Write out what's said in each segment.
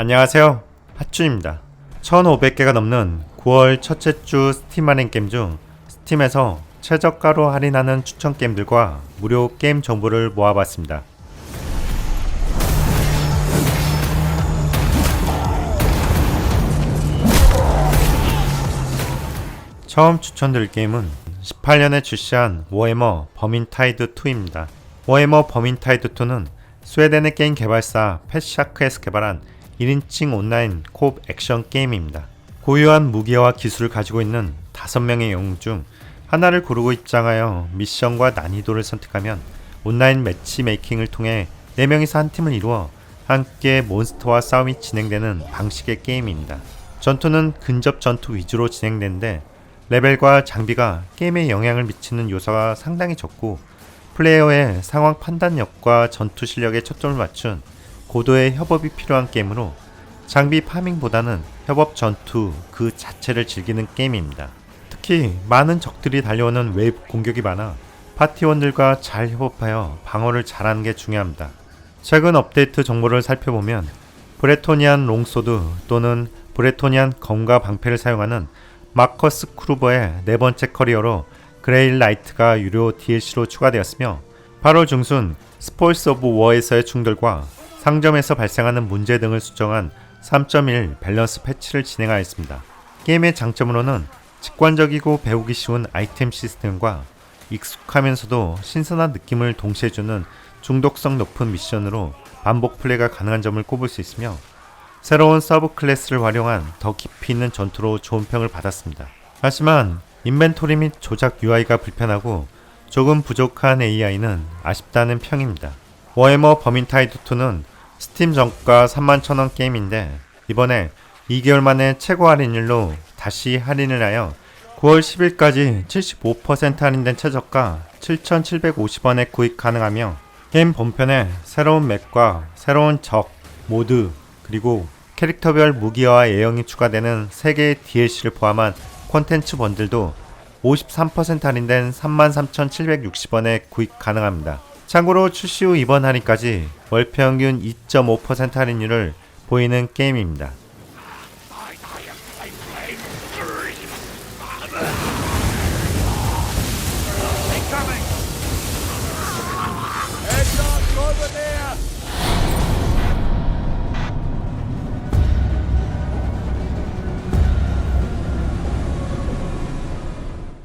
안녕하세요. 핫주입니다. 1500개가 넘는 9월 첫째 주 스팀 할인 게임 중 스팀에서 최저가로 할인하는 추천 게임들과 무료 게임 정보를 모아봤습니다. 처음 추천드릴 게임은 18년에 출시한 워해머 버민타이드 2입니다. 워해머 버민타이드 2는 스웨덴의 게임 개발사 펫샤크에서 개발한 1인칭 온라인 코업 액션 게임입니다. 고유한 무기와 기술을 가지고 있는 5명의 영웅 중 하나를 고르고 입장하여 미션과 난이도를 선택하면 온라인 매치메이킹을 통해 4명이서 한 팀을 이루어 함께 몬스터와 싸움이 진행되는 방식의 게임입니다. 전투는 근접 전투 위주로 진행되는데 레벨과 장비가 게임에 영향을 미치는 요소가 상당히 적고 플레이어의 상황 판단력과 전투 실력에 초점을 맞춘 고도의 협업이 필요한 게임으로 장비 파밍보다는 협업 전투 그 자체를 즐기는 게임입니다. 특히 많은 적들이 달려오는 웨이브 공격이 많아 파티원들과 잘 협업하여 방어를 잘하는 게 중요합니다. 최근 업데이트 정보를 살펴보면 브레토니안 롱소드 또는 브레토니안 검과 방패를 사용하는 마커스 크루버의 네 번째 커리어로 그레일 라이트가 유료 DLC로 추가되었으며 8월 중순 스포일스 오브 워에서의 충돌과 상점에서 발생하는 문제 등을 수정한 3.1 밸런스 패치를 진행하였습니다. 게임의 장점으로는 직관적이고 배우기 쉬운 아이템 시스템과 익숙하면서도 신선한 느낌을 동시에 주는 중독성 높은 미션으로 반복 플레이가 가능한 점을 꼽을 수 있으며 새로운 서브 클래스를 활용한 더 깊이 있는 전투로 좋은 평을 받았습니다. 하지만 인벤토리 및 조작 UI가 불편하고 조금 부족한 AI는 아쉽다는 평입니다. 워해머 버민타이드 2는 스팀 정가 31,000원 게임인데 이번에 2개월 만에 최고 할인율로 다시 할인을 하여 9월 10일까지 75% 할인된 최저가 7,750원에 구입 가능하며 게임 본편에 새로운 맵과 새로운 적, 모드, 그리고 캐릭터별 무기와 예형이 추가되는 3개의 DLC를 포함한 콘텐츠 번들도 53% 할인된 33,760원에 구입 가능합니다. 참고로 출시 후 이번 할인까지 월 평균 2.5% 할인율을 보이는 게임입니다.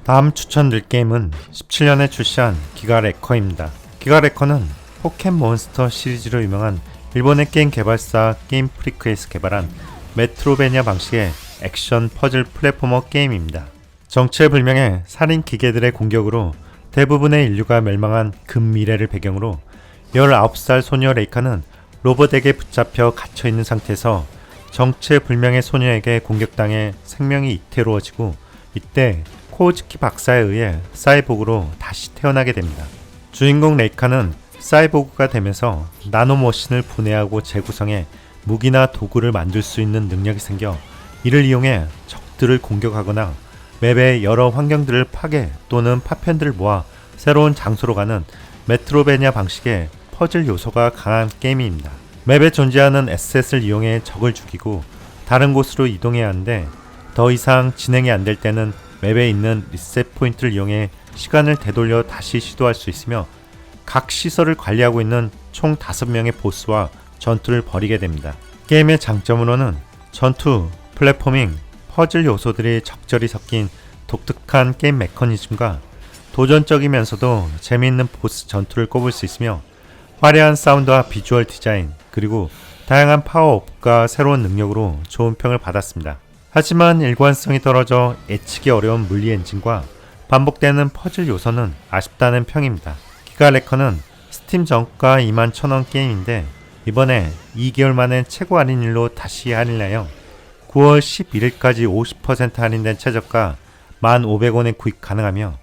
다음 추천드릴 게임은 17년에 출시한 기가 레커입니다. 기가레커는 포켓몬스터 시리즈로 유명한 일본의 게임 개발사 게임 프리크에서 개발한 메트로베니아 방식의 액션 퍼즐 플랫포머 게임입니다. 정체불명의 살인 기계들의 공격으로 대부분의 인류가 멸망한 근미래를 배경으로 19살 소녀 레이카는 로봇에게 붙잡혀 갇혀있는 상태에서 정체불명의 소녀에게 공격당해 생명이 이태로워지고 이때 코우즈키 박사에 의해 사이보그로 다시 태어나게 됩니다. 주인공 레이카는 사이보그가 되면서 나노머신을 분해하고 재구성해 무기나 도구를 만들 수 있는 능력이 생겨 이를 이용해 적들을 공격하거나 맵의 여러 환경들을 파괴 또는 파편들을 모아 새로운 장소로 가는 메트로베니아 방식의 퍼즐 요소가 강한 게임입니다. 맵에 존재하는 에셋을 이용해 적을 죽이고 다른 곳으로 이동해야 하는데 더 이상 진행이 안 될 때는 맵에 있는 리셋 포인트를 이용해 시간을 되돌려 다시 시도할 수 있으며 각 시설을 관리하고 있는 총 5명의 보스와 전투를 벌이게 됩니다. 게임의 장점으로는 전투, 플랫포밍, 퍼즐 요소들이 적절히 섞인 독특한 게임 메커니즘과 도전적이면서도 재미있는 보스 전투를 꼽을 수 있으며 화려한 사운드와 비주얼 디자인 그리고 다양한 파워업과 새로운 능력으로 좋은 평을 받았습니다. 하지만 일관성이 떨어져 예측이 어려운 물리 엔진과 반복되는 퍼즐 요소는 아쉽다는 평입니다. 기가레커는 스팀 정가 21,000원 게임인데 이번에 2개월 만에 최고 할인율로 다시 할인하여 9월 11일까지 50% 할인된 최저가 1,500원에 구입 가능하며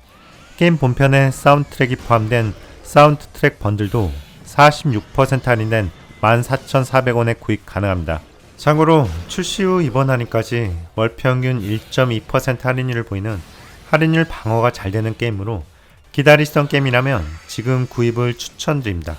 게임 본편에 사운드 트랙이 포함된 사운드 트랙 번들도 46% 할인된 14,400원에 구입 가능합니다. 참고로 출시 후 입원하니까지 월 평균 1.2% 할인율을 보이는 할인율 방어가 잘 되는 게임으로 기다리시던 게임이라면 지금 구입을 추천드립니다.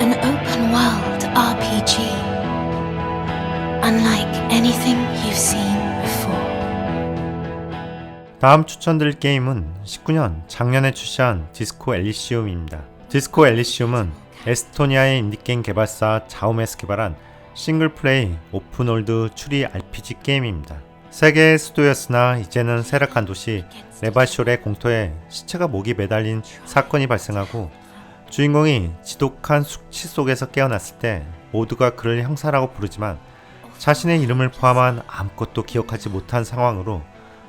An open world RPG. Unlike 다음 추천드릴 게임은 19년 작년에 출시한 디스코 엘리시움입니다. 디스코 엘리시움은 에스토니아의 인디게임 개발사 자우메스 개발한 싱글플레이 오픈월드 추리 RPG 게임입니다. 세계의 수도였으나 이제는 세락한 도시 레바쇼의 공터에 시체가 목이 매달린 사건이 발생하고 주인공이 지독한 숙취 속에서 깨어났을 때 모두가 그를 형사라고 부르지만 자신의 이름을 포함한 아무것도 기억하지 못한 상황으로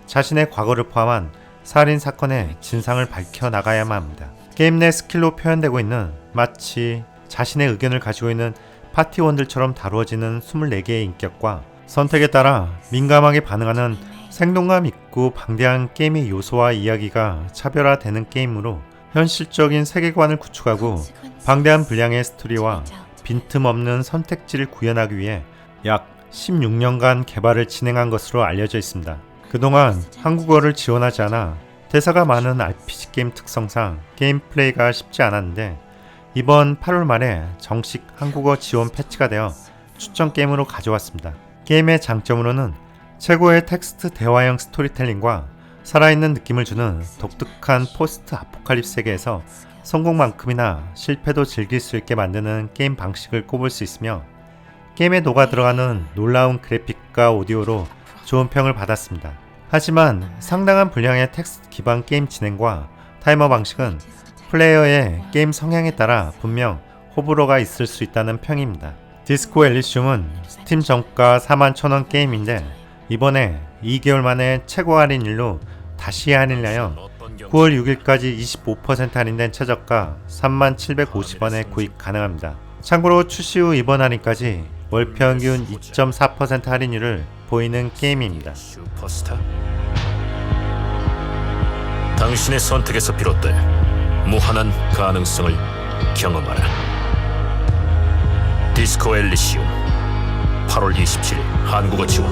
자신의 과거를 포함한 살인 사건의 진상을 밝혀 나가야만 합니다. 게임 내 스킬로 표현되고 있는 마치 자신의 의견을 가지고 있는 파티원들처럼 다루어지는 24개의 인격과 선택에 따라 민감하게 반응하는 생동감 있고 방대한 게임의 요소와 이야기가 차별화되는 게임으로 현실적인 세계관을 구축하고 방대한 분량의 스토리와 빈틈없는 선택지를 구현하기 위해 약 16년간 개발을 진행한 것으로 알려져 있습니다. 그동안 한국어를 지원하지 않아 대사가 많은 RPG 게임 특성상 게임 플레이가 쉽지 않았는데 이번 8월 말에 정식 한국어 지원 패치가 되어 추천 게임으로 가져왔습니다. 게임의 장점으로는 최고의 텍스트 대화형 스토리텔링과 살아있는 느낌을 주는 독특한 포스트 아포칼립스 세계에서 성공만큼이나 실패도 즐길 수 있게 만드는 게임 방식을 꼽을 수 있으며 게임에 녹아 들어가는 놀라운 그래픽과 오디오로 좋은 평을 받았습니다. 하지만 상당한 분량의 텍스트 기반 게임 진행과 타이머 방식은 플레이어의 게임 성향에 따라 분명 호불호가 있을 수 있다는 평입니다. 디스코 엘리시움은 스팀 정가 41,000원 게임인데 이번에 2개월 만에 최고 할인율로 다시 할인하여 9월 6일까지 25% 할인된 최저가 3750원에 구입 가능합니다. 참고로 출시 후 이번 할인까지 월 평균 2.4% 할인율을 보이는 게임입니다. 슈퍼스타? 당신의 선택에서 비롯돼 무한한 가능성을 경험하라. 디스코 엘리시움 8월 27일 한국어 지원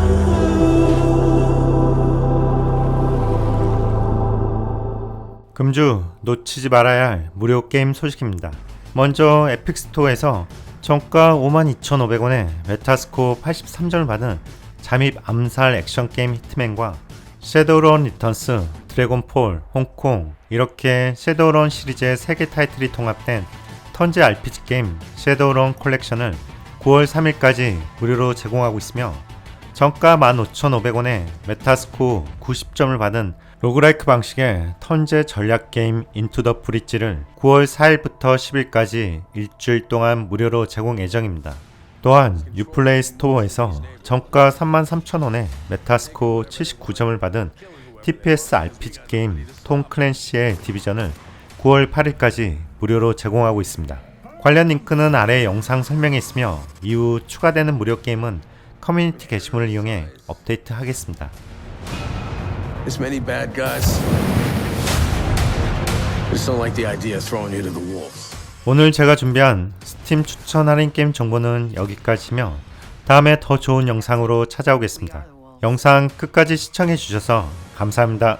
금주 놓치지 말아야 할 무료 게임 소식입니다. 먼저 에픽 스토어에서 정가 52,500원에 메타스코 83점을 받은 잠입 암살 액션 게임 히트맨과 섀도우런 리턴스, 드래곤폴, 홍콩 이렇게 섀도우런 시리즈의 3개 타이틀이 통합된 턴제 RPG 게임 섀도우런 콜렉션을 9월 3일까지 무료로 제공하고 있으며 정가 15,500원에 메타스코 90점을 받은 로그라이크 방식의 턴제 전략 게임 인투 더 브릿지를 9월 4일부터 10일까지 일주일 동안 무료로 제공 예정입니다. 또한 유플레이 스토어에서 정가 33,000원에 메타스코 79점을 받은 TPS RPG 게임 톰 클랜시의 디비전을 9월 8일까지 무료로 제공하고 있습니다. 관련 링크는 아래 영상 설명에 있으며 이후 추가되는 무료 게임은 커뮤니티 게시물을 이용해 업데이트 하겠습니다. This many bad guys. I just don't like the idea of throwing you to the wolves. 오늘 제가 준비한 스팀 추천 할인 게임 정보는 여기까지며 다음에 더 좋은 영상으로 찾아오겠습니다. 영상 끝까지 시청해 주셔서 감사합니다.